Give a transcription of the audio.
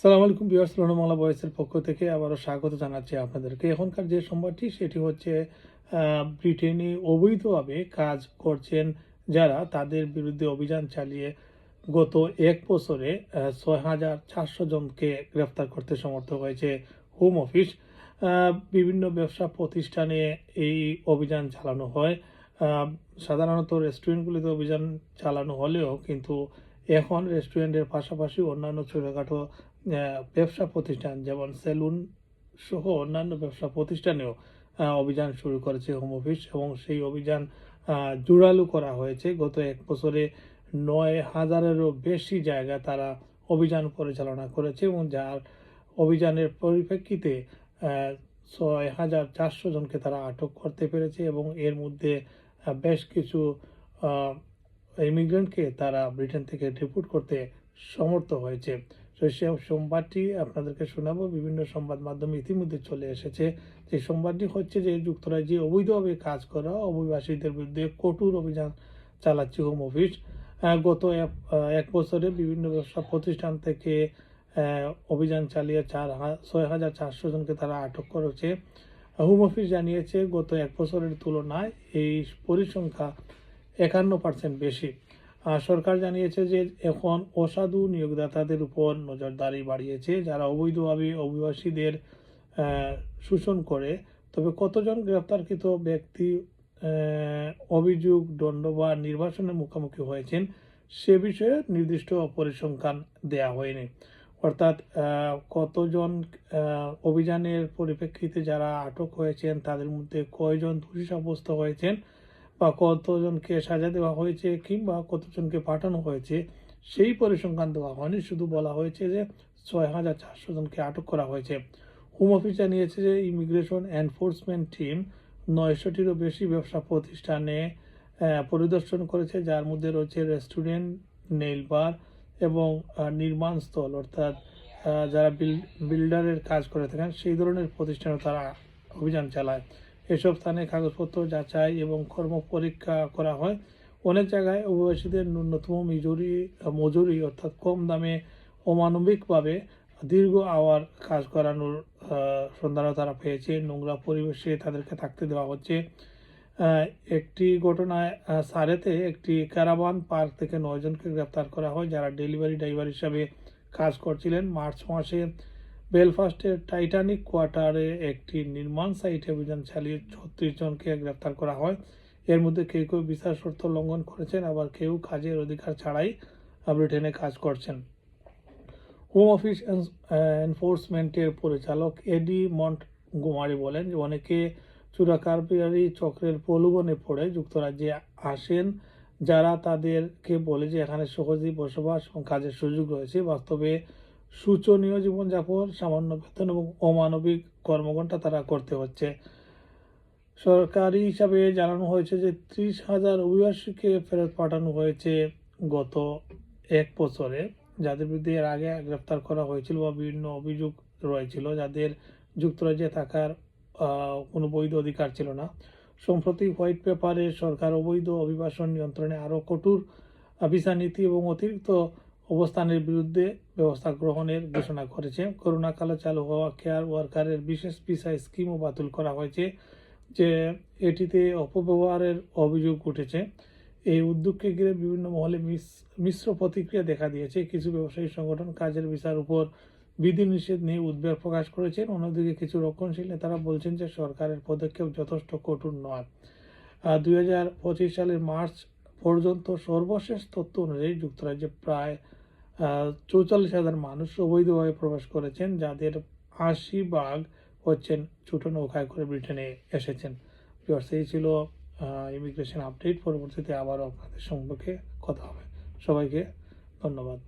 সালাম আলাইকুম বিয়ার্স বাংলা বয়েসের পক্ষ থেকে আবারও স্বাগত জানাচ্ছি আপনাদেরকে। এখনকার যে সংবাদটি সেটি হচ্ছে ব্রিটেনে অবৈধভাবে কাজ করছেন যারা, তাদের বিরুদ্ধে অভিযান চালিয়ে গত এক বছরে ছয় হাজার চারশো জনকে গ্রেফতার করতে সমর্থ হয়েছে হোম অফিস বিভিন্ন ব্যবসা প্রতিষ্ঠানে এই অভিযান চালানো হয়। সাধারণত রেস্টুরেন্টগুলিতে অভিযান চালানো হলেও কিন্তু এখন রেস্টুরেন্টের পাশাপাশি অন্যান্য ছোটোখাটো ব্যবসা প্রতিষ্ঠান, যেমন সেলুন সহ অন্যান্য ব্যবসা প্রতিষ্ঠানেও অভিযান শুরু করেছে হোম অফিস এবং সেই অভিযান জোরালো করা হয়েছে। গত এক বছরে নয় হাজারেরও বেশি জায়গা তারা অভিযান পরিচালনা করেছে এবং যার অভিযানের পরিপ্রেক্ষিতে ছয় হাজার চারশো জনকে তারা আটক করতে পেরেছে এবং এর মধ্যে বেশ কিছু ইমিগ্রেন্টকে তারা ব্রিটেন থেকে ডিপোর্ট করতে সমর্থ হয়েছে। তো সে সংবাদটি আপনাদেরকে শোনাবো। বিভিন্ন সংবাদ মাধ্যমে ইতিমধ্যে চলে এসেছে। যে সংবাদটি হচ্ছে যে যুক্তরাজ্যে অবৈধভাবে কাজ করা অভিবাসীদের বিরুদ্ধে কঠোর অভিযান চালাচ্ছে হোম অফিস গত এক- বছরে বিভিন্ন ব্যবসা প্রতিষ্ঠান থেকে অভিযান চালিয়ে চার ছয় হাজার চারশো জনকে তারা আটক করেছে। হোম অফিস জানিয়েছে, গত এক বছরের তুলনায় এই পরিসংখ্যা একান্ন পার্সেন্ট বেশি। সরকার জানিয়েছে যে এখন অসাধু নিয়োগদাতাদের উপর নজরদারি বাড়িয়েছে, যারা অবৈধভাবে অভিবাসীদের শোষণ করে। তবে কতজন গ্রেপ্তারকৃত ব্যক্তি অভিযোগ, দণ্ড বা নির্বাসনের মুখোমুখি হয়েছেন সে বিষয়ে নির্দিষ্ট পরিসংখ্যান দেয়া হয়নি। অর্থাৎ কতজন অভিযানের পরিপ্রেক্ষিতে যারা আটক হয়েছেন, তাদের মধ্যে কয়জন দোষী সাব্যস্ত হয়েছেন বা কতজনকে সাজা দেওয়া হয়েছে কিংবা কতজনকে পাঠানো হয়েছে, সেই পরিসংখ্যান দেওয়া হয়নি। শুধু বলা হয়েছে যে ছয় হাজার চারশো জনকে আটক করা হয়েছে। হোম অফিস জানিয়েছে যে ইমিগ্রেশন এনফোর্সমেন্ট টিম নয়শোটিরও বেশি ব্যবসা প্রতিষ্ঠানে পরিদর্শন করেছে, যার মধ্যে রয়েছে রেস্টুরেন্ট নেইল বার এবং নির্মাণ স্থল। অর্থাৎ যারা বিল বিল্ডারের কাজ করে থাকেন, সেই ধরনের প্রতিষ্ঠানে তারা অভিযান চালায়। এসব স্থানে কাগজপত্র যাচাই এবং কর্ম পরীক্ষা করা হয়। অনেক জায়গায় অভিবাসীদের ন্যূনতম মজুরি মজুরি অর্থাৎ কম দামে অমানবিকভাবে দীর্ঘ আওয়ার কাজ করানোর সন্ধানও তারা পেয়েছে। নোংরা পরিবেশে তাদেরকে থাকতে দেওয়া হচ্ছে। একটি ঘটনায় সারেতে একটি ক্যারাবান পার্ক থেকে নয়জনকে গ্রেপ্তার করা হয়, যারা ডেলিভারি ড্রাইভার হিসাবে কাজ করছিলেন। মার্চ মাসে বেলফাস্টের টাইটানিক কোয়ার্টারে একটি নির্মাণ সাইটে অভিযান চালিয়ে ছত্রিশ জনকে গ্রেপ্তার করা হয়। এর মধ্যে কেউ কেউ বিচার শর্ত লঙ্ঘন করেছেন, আবার কেউ কাজের অধিকার ছাড়াই ব্রিটেনে কাজ করছেন। হোম অফিস এনফোর্সমেন্টের পরিচালক এডি মন্ট গুমারি বলেন যে অনেকে চুরাকারবারি চক্রের প্রলোভনে পড়ে। যুক্তরাজ্যে আসেন যারা তাদেরকে বলে যে এখানে সহজেই বসবাস এবং কাজের সুযোগ রয়েছে। বাস্তবে শোচনীয় জীবনযাপন, সামান্য বেতন এবং অমানবিক কর্মঘণ্টা তারা করতে হচ্ছে। সরকারি হিসাবে জানানো হয়েছে যে ত্রিশ হাজার অভিবাসীকে ফেরত পাঠানো হয়েছে গত এক বছরে। যাদের বিরুদ্ধে এর আগে গ্রেপ্তার করা হয়েছিল বা বিভিন্ন অভিযোগ রয়েছিল, যাদের যুক্তরাজ্যে থাকার কোনো বৈধ অধিকার ছিল না। সম্প্রতি হোয়াইট পেপারে সরকার অবৈধ অভিবাসন নিয়ন্ত্রণে আরও কঠোর ভিসা নীতি এবং অতিরিক্ত অবস্থানের বিরুদ্ধে ব্যবস্থা গ্রহণের ঘোষণা করেছে করোনাকালে চালু হওয়া কেয়ার ওয়ার্কারের বিশেষ ভিসা স্কিমও বাতিল করা হয়েছে, যে এটিতে অপব্যবহারের অভিযোগ উঠেছে। এই উদ্যোগকে ঘিরে বিভিন্ন মহলে মিশ্র প্রতিক্রিয়া দেখা দিয়েছে। কিছু ব্যবসায়ী সংগঠন কাজের ভিসার উপর বিধিনিষেধ নিয়ে উদ্বেগ প্রকাশ করেছেন। অন্যদিকে কিছু রক্ষণশীল নেতারা বলছেন যে, সরকারের পদক্ষেপ যথেষ্ট কঠোর নয়। দুই সালের মার্চ পর্যন্ত সর্বশেষ তথ্য অনুযায়ী যুক্তরাজ্যে প্রায় চৌচল্লিশ হাজার মানুষ অবৈধভাবে প্রবেশ করেছেন, যাদের আশি ভাগ হচ্ছেন ছোট নৌকায় করে ব্রিটেনে এসেছেন। এই ছিল ইমিগ্রেশন আপডেট। পরবর্তীতে আবারও আপনাদের সম্পর্কে কথা হবে। সবাইকে ধন্যবাদ।